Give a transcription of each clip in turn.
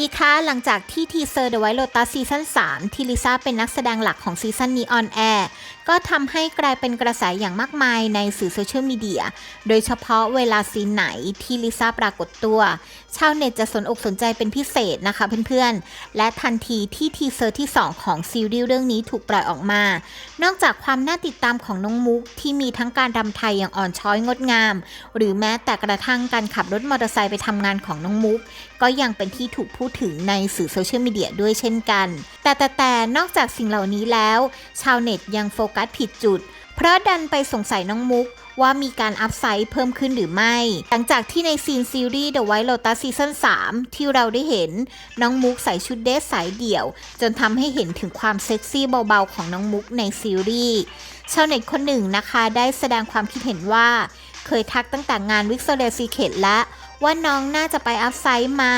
ดีค่ะ หลังจากที่ทีเซอร์ The White Lotus ซีซั่น3 ที่ลิซ่าเป็นนักแสดงหลักของซีซั่นนี้ออนแอร์ก็ทำให้กลายเป็นกระแสอย่างมากมายในสื่อโซเชียลมีเดีย โดยเฉพาะเวลาซีนไหนที่ลิซ่าปรากฏตัว ชาวเน็ตจะสนอกสนใจเป็นพิเศษนะคะเพื่อนๆ และทันทีที่ทีเซอร์ที่ 2 ของซีรีส์เรื่องนี้ถูกปล่อยออกมา นอกจากความน่าติดตามของน้องมุกที่มีทั้งการรำไทยอย่างอ่อนช้อยงดงาม หรือแม้แต่กระทั่งการขับรถมอเตอร์ไซค์ไปทำงานของน้องมุก ก็ยังเป็นที่ถูกพูดถึงในสื่อโซเชียลมีเดียด้วยเช่นกัน แต่แต่แต่นอกจากสิ่งเหล่านี้แล้ว ชาวเน็ตยังโฟกัสผิดจุด เพราะดันไปสงสัยน้องมุก ว่ามีการอัพไซด์เพิ่มขึ้นหรือไม่ หลังจากที่ในซีนซีรีส์ The White Lotus Season 3 ที่เราได้เห็นน้องมุกใส่ชุดเดรสสายเดี่ยว จนทำให้เห็นถึงความเซ็กซี่เบาๆของน้องมุกในซีรีส์ชาวเน็ตคนหนึ่งนะคะได้แสดงความคิดเห็นว่า เคยทักตั้งแต่งานวิก t o เ i a ซีเค t และว่าน้องน่าจะไปอัพไซด์มา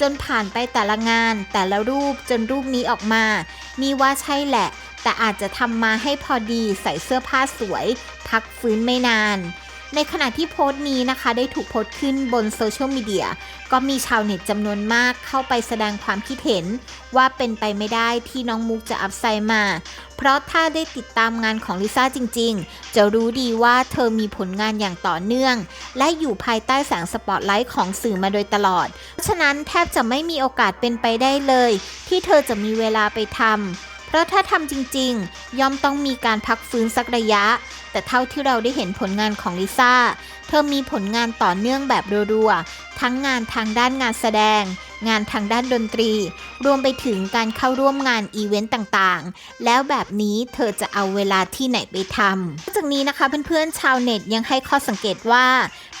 จนผ่านไปแต่ละงานแต่ละรูปจนรูปนี้ออกมา นี่ว่าใช่แหละ แต่อาจจะทำมาให้พอดีใส่เสื้อผ้าสวย พักฟื้นไม่นาน ในขณะที่โพสต์นี้นะคะได้ถูกโพสต์ขึ้นบนโซเชียลมีเดียก็มีชาวเน็ตจำนวนมากเข้าไปแสดงความคิดเห็น ว่าเป็นไปไม่ได้ที่น้องมุกจะอัพไซมา เพราะถ้าได้ติดตามงานของลิซ่าจริงๆ จะรู้ดีว่าเธอมีผลงานอย่างต่อเนื่อง และอยู่ภายใต้แสงสปอตไลท์ของสื่อมาโดยตลอด เพราะฉะนั้นแทบจะไม่มีโอกาสเป็นไปได้เลย ที่เธอจะมีเวลาไปทำ เพราะถ้าทำจริงๆ ย่อมต้องมีการพักฟื้นสักระยะ แต่เท่าที่เราได้เห็นผลงานของลิซ่า เธอมีผลงานต่อเนื่องแบบรัวๆ ทั้งงานทางด้านงานแสดง งานทางด้านดนตรี รวมไปถึงการเข้าร่วมงานอีเวนต์ต่างๆ แล้วแบบนี้เธอจะเอาเวลาที่ไหนไปทำนอกจากนี้นะคะเพื่อนๆชาวเน็ตยังให้ข้อสังเกตว่า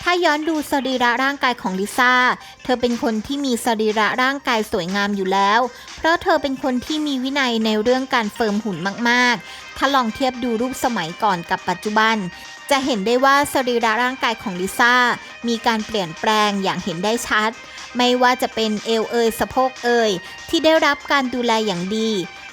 ถ้าย้อนดูสรีระร่างกายของลิซ่า เธอเป็นคนที่มีสรีระร่างกายสวยงามอยู่แล้ว เพราะเธอเป็นคนที่มีวินัยในเรื่องการเฟิร์มหุ่นมากๆ ถ้าลองเทียบดูรูปสมัยก่อนกับปัจจุบัน จะเห็นได้ว่าสรีระร่างกายของลิซ่ามีการเปลี่ยนแปลงอย่างเห็นได้ชัด ไม่ว่าจะเป็นเอวเอยสะโพกเอยที่ได้รับการดูแลอย่างดี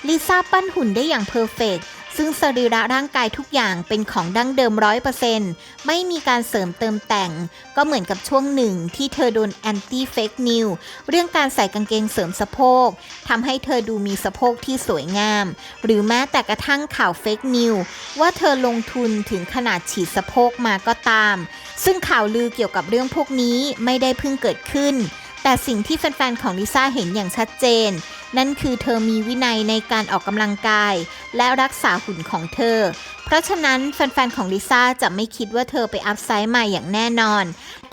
ลิซ่าปั้นหุ่นได้อย่างเพอร์เฟก ซึ่งสรีระร่างกายทุกอย่างเป็นของดั้งเดิมร้อยเปอร์เซ็นต์ไม่มีการเสริมเติมแต่ง ก็เหมือนกับช่วงหนึ่งที่เธอโดนแอนตี้เฟกนิวเรื่องการใส่กางเกงเสริมสะโพกทำให้เธอดูมีสะโพกที่สวยงาม หรือแม้แต่กระทั่งข่าวเฟกนิวว่าเธอลงทุนถึงขนาดฉีดสะโพกมาก็ตาม ซึ่งข่าวลือเกี่ยวกับเรื่องพวกนี้ไม่ได้เพิ่งเกิดขึ้น แต่สิ่งที่แฟนๆของลิซ่าเห็นอย่างชัดเจน นั่นคือเธอมีวินัยในการออกกำลังกาย และรักษาหุ่นของเธอ ราะฉะนั้นแฟนๆของลิซ่าจะไม่คิดว่าเธอไปอัพไซด์มาอย่างแน่นอน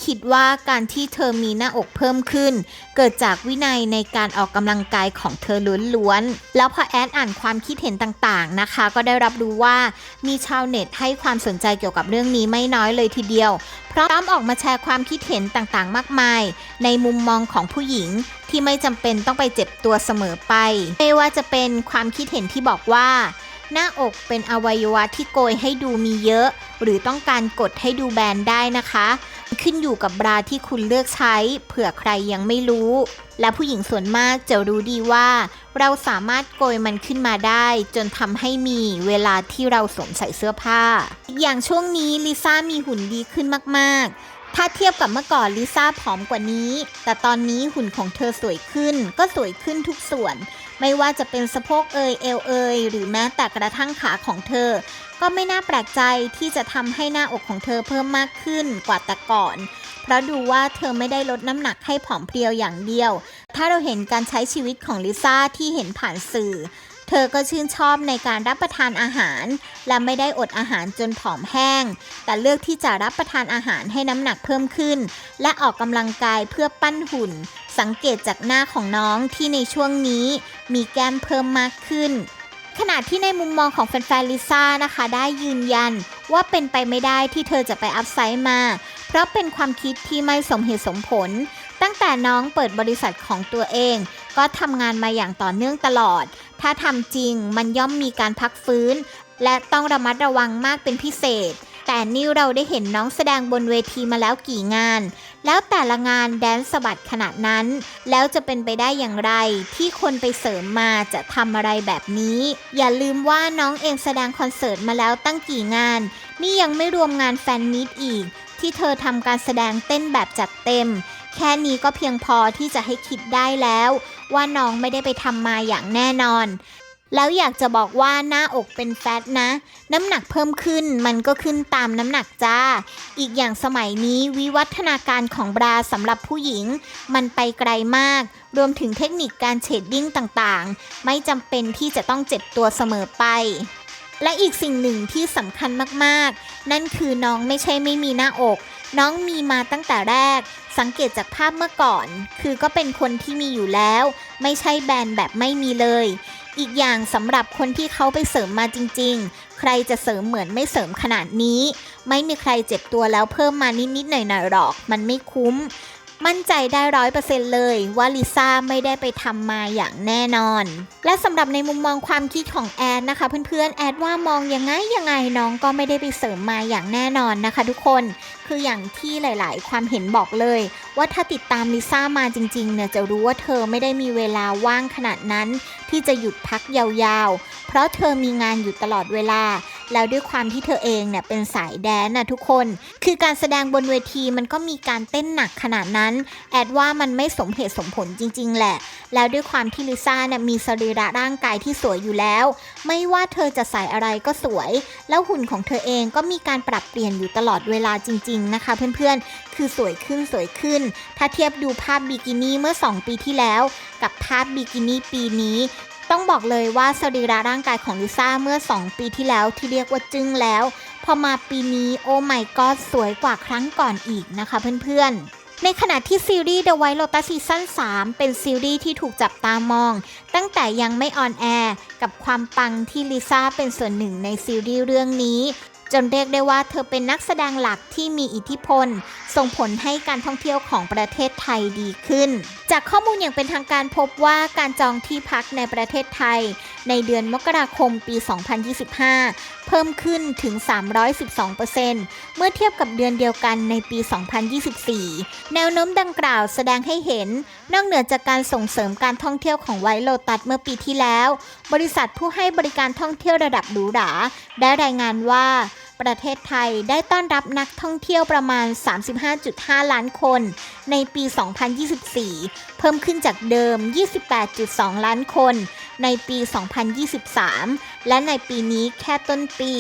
คิดว่าการที่เธอมีหน้าอกเพิ่มขึ้น เกิดจากวินัยในการออกกำลังกายของเธอล้วนๆ แล้วพอแอดอ่านความคิดเห็นต่างๆนะคะ ก็ได้รับรู้ว่ามีชาวเน็ตให้ความสนใจเกี่ยวกับเรื่องนี้ไม่น้อยเลยทีเดียว พร้อมออกมาแชร์ความคิดเห็นต่างๆ มากมาย ในมุมมองของผู้หญิงที่ไม่จำเป็นต้องไปเจ็บตัวเสมอไป ไม่ว่าจะเป็นความคิดเห็นที่บอกว่า หน้าอกเป็นอวัยวะที่โกยให้ดูมีเยอะ หรือต้องการกดให้ดูแบนได้นะคะ ขึ้นอยู่กับบราที่คุณเลือกใช้ เผื่อใครยังไม่รู้ และผู้หญิงส่วนมากจะรู้ดีว่า เราสามารถโกยมันขึ้นมาได้ จนทำให้มีเวลาที่เราสวมใส่เสื้อผ้า อย่างช่วงนี้ลิซ่ามีหุ่นดีขึ้นมากๆ ถ้าเทียบกับเมื่อก่อนลิซ่าผอมกว่านี้ แต่ตอนนี้หุ่นของเธอสวยขึ้น ก็สวยขึ้นทุกส่วน ไม่ว่าจะเป็นสะโพกเอยเอวเอยหรือแม้แต่กระทั่งขาของเธอ ก็ไม่น่าแปลกใจที่จะทำให้หน้าอกของเธอเพิ่มมากขึ้นกว่าแต่ก่อน เพราะดูว่าเธอไม่ได้ลดน้ำหนักให้ผอมเพรียวอย่างเดียว ถ้าเราเห็นการใช้ชีวิตของลิซ่าที่เห็นผ่านสื่อ เธอก็ชื่นชอบในการรับประทานอาหาร และไม่ได้อดอาหารจนผอมแห้ง แต่เลือกที่จะรับประทานอาหารให้น้ำหนักเพิ่มขึ้น และออกกำลังกายเพื่อปั้นหุ่น สังเกตจากหน้าของน้องที่ในช่วงนี้มีแก้มเพิ่มมากขึ้นขณะที่ในมุมมองของแฟนๆลิซ่านะคะ ได้ยืนยันว่าเป็นไปไม่ได้ที่เธอจะไปอัพไซด์มา เพราะเป็นความคิดที่ไม่สมเหตุสมผล ตั้งแต่น้องเปิดบริษัทของตัวเอง ก็ทำงานมาอย่างต่อเนื่องตลอด ถ้าทำจริงมันย่อมมีการพักฟื้น และต้องระมัดระวังมากเป็นพิเศษ แต่นี่เราได้เห็นน้องแสดงบนเวทีมาแล้วกี่งาน แล้วแต่ละงานแดนสะบัดขนาดนั้น แล้วจะเป็นไปได้อย่างไร ที่คนไปเสริมมาจะทำอะไรแบบนี้ อย่าลืมว่าน้องเองแสดงคอนเสิร์ตมาแล้วตั้งกี่งาน นี่ยังไม่รวมงานแฟนมิตอีก ที่เธอทำการแสดงเต้นแบบจัดเต็ม แค่นี้ก็เพียงพอที่จะให้คิดได้แล้ว ว่าน้องไม่ได้ไปทำมาอย่างแน่นอน แล้วอยากจะบอกว่าหน้าอกเป็นแฟตนะ น้ำหนักเพิ่มขึ้นมันก็ขึ้นตามน้ำหนักจ้า อีกอย่างสมัยนี้วิวัฒนาการของบราสำหรับผู้หญิง มันไปไกลมาก รวมถึงเทคนิคการเชดดิ้งต่างๆ ไม่จำเป็นที่จะต้องเจ็บตัวเสมอไปและอีกสิ่งหนึ่งที่สำคัญมาก ๆ นั่นคือน้องไม่ใช่ไม่มีหน้าอก น้องมีมาตั้งแต่แรก สังเกตจากภาพเมื่อก่อน คือก็เป็นคนที่มีอยู่แล้ว ไม่ใช่แบรนด์แบบไม่มีเลย อีกอย่างสำหรับคนที่เขาไปเสริมมาจริง ๆ ใครจะเสริมเหมือนไม่เสริมขนาดนี้ ไม่มีใครเจ็บตัวแล้วเพิ่มมานิดๆหน่อยๆหรอก มันไม่คุ้ม มั่นใจได้ร้อยเปอร์เซ็นต์เลยว่าลิซ่าไม่ได้ไปทำมาอย่างแน่นอน และสำหรับในมุมมองความคิดของแอดนะคะ เพื่อนๆแอดว่ามองยังไงยังไงน้องก็ไม่ได้ไปเสริมมาอย่างแน่นอนนะคะ ทุกคนคืออย่างที่หลาย ๆ ความเห็นบอกเลย ว่าถ้าติดตามลิซ่ามาจริง ๆ เนี่ยจะรู้ว่าเธอไม่ได้มีเวลาว่างขนาดนั้น ที่จะหยุดพักยาวๆ เพราะเธอมีงานอยู่ตลอดเวลา แล้วด้วยความที่เธอเองเนี่ยเป็นสายแดนนะทุกคน คือการแสดงบนเวทีมันก็มีการเต้นหนักขนาดนั้น แอดว่ามันไม่สมเหตุสมผลจริง ๆ แหละ แล้วด้วยความที่ลิซ่าเนี่ยมีสรีระร่างกายที่สวยอยู่แล้ว ไม่ว่าเธอจะใส่อะไรก็สวย แล้วหุ่นของเธอเองก็มีการปรับเปลี่ยนอยู่ตลอดเวลาจริง ๆ นะคะ เพื่อนๆ คือสวยขึ้นสวยขึ้น ถ้าเทียบดูภาพบิกินี่เมื่อ 2 ปีที่แล้ว กับภาพบิกินี่ปีนี้ ต้องบอกเลยว่าสรีระร่างกายของลิซ่าเมื่อ 2 ปีที่แล้วที่เรียกว่าจึ้งแล้ว พอมาปีนี้โอ้ไม่ก็สวยกว่าครั้งก่อนอีกนะคะเพื่อนๆในขณะที่ซีรีส์ The White Lotus Season 3 เป็นซีรีส์ที่ถูกจับตามอง ตั้งแต่ยังไม่ออนแอร์กับความปังที่ลิซ่าเป็นส่วนหนึ่งในซีรีส์เรื่องนี้ จนเรียกได้ว่าเธอเป็นนักแสดงหลักที่มีอิทธิพล ส่งผลให้การท่องเที่ยวของประเทศไทยดีขึ้น จากข้อมูลอย่างเป็นทางการพบว่าการจองที่พักในประเทศไทย ในเดือนมกราคมปี 2025 เพิ่มขึ้นถึง 312%เมื่อเทียบกับเดือนเดียวกันในปี 2024 แนวโน้มดังกล่าวแสดงให้เห็น นอกเหนือจากการส่งเสริมการท่องเที่ยวของไวโลตัสเมื่อปีที่แล้ว บริษัทผู้ให้บริการท่องเที่ยวระดับหรูหราได้รายงานว่า ประเทศไทยได้ต้อนรับนักท่องเที่ยวประมาณ 35.5 ล้านคน ในปี 2024 เพิ่มขึ้นจากเดิม 28.2 ล้านคน ในปี 2023 และในปีนี้แค่ต้นปี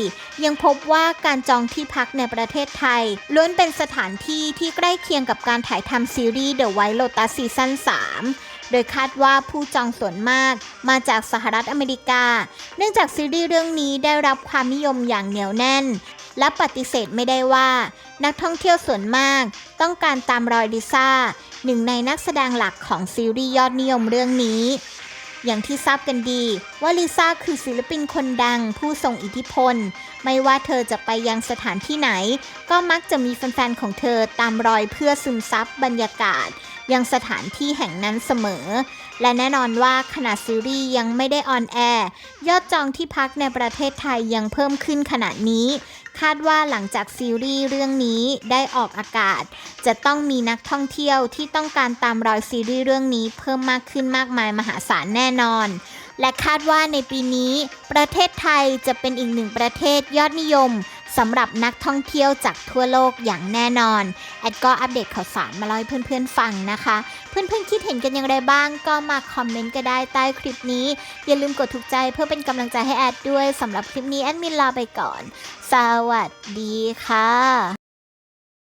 ยังพบว่าการจองที่พักในประเทศไทย ล้วนเป็นสถานที่ที่ใกล้เคียงกับการถ่ายทำซีรีส์ The White Lotus Season 3 โดยคาดว่าผู้จองส่วนมากมาจากสหรัฐอเมริกา เนื่องจากซีรีส์เรื่องนี้ได้รับความนิยมอย่างเหนียวแน่น และปฏิเสธไม่ได้ว่า นักท่องเที่ยวส่วนมาก ต้องการตามรอยลิซ่าหนึ่งในนักแสดงหลักของซีรีส์ยอดนิยมเรื่องนี้อย่างที่ทราบกันดีว่าลิซ่าคือศิลปินคนดังผู้ทรงอิทธิพล ไม่ว่าเธอจะไปยังสถานที่ไหน ก็มักจะมีแฟนๆของเธอตามรอยเพื่อซึมซับบรรยากาศ ยังสถานที่แห่งนั้นเสมอ และแน่นอนว่าขณะซีรีส์ยังไม่ได้ออนแอร์ยอดจองที่พักในประเทศไทยยังเพิ่มขึ้นขนาดนี้ คาดว่าหลังจากซีรีส์เรื่องนี้ได้ออกอากาศ จะต้องมีนักท่องเที่ยวที่ต้องการตามรอยซีรีส์เรื่องนี้เพิ่มมากขึ้นมากมายมหาศาลแน่นอนและคาดว่าในปีนี้ ประเทศไทยจะเป็นอีกหนึ่งประเทศยอดนิยม สำหรับนักท่องเที่ยวจากทั่วโลกอย่างแน่นอน แอดก็อัปเดตข่าวสารมาเล่าให้เพื่อนๆฟังนะคะ เพื่อนๆคิดเห็นกันอย่างไรบ้างก็มาคอมเมนต์ก็ได้ใต้คลิปนี้ อย่าลืมกดถูกใจเพื่อเป็นกำลังใจให้แอดด้วยสำหรับคลิปนี้แอดมินลาไปก่อน สวัสดีค่ะ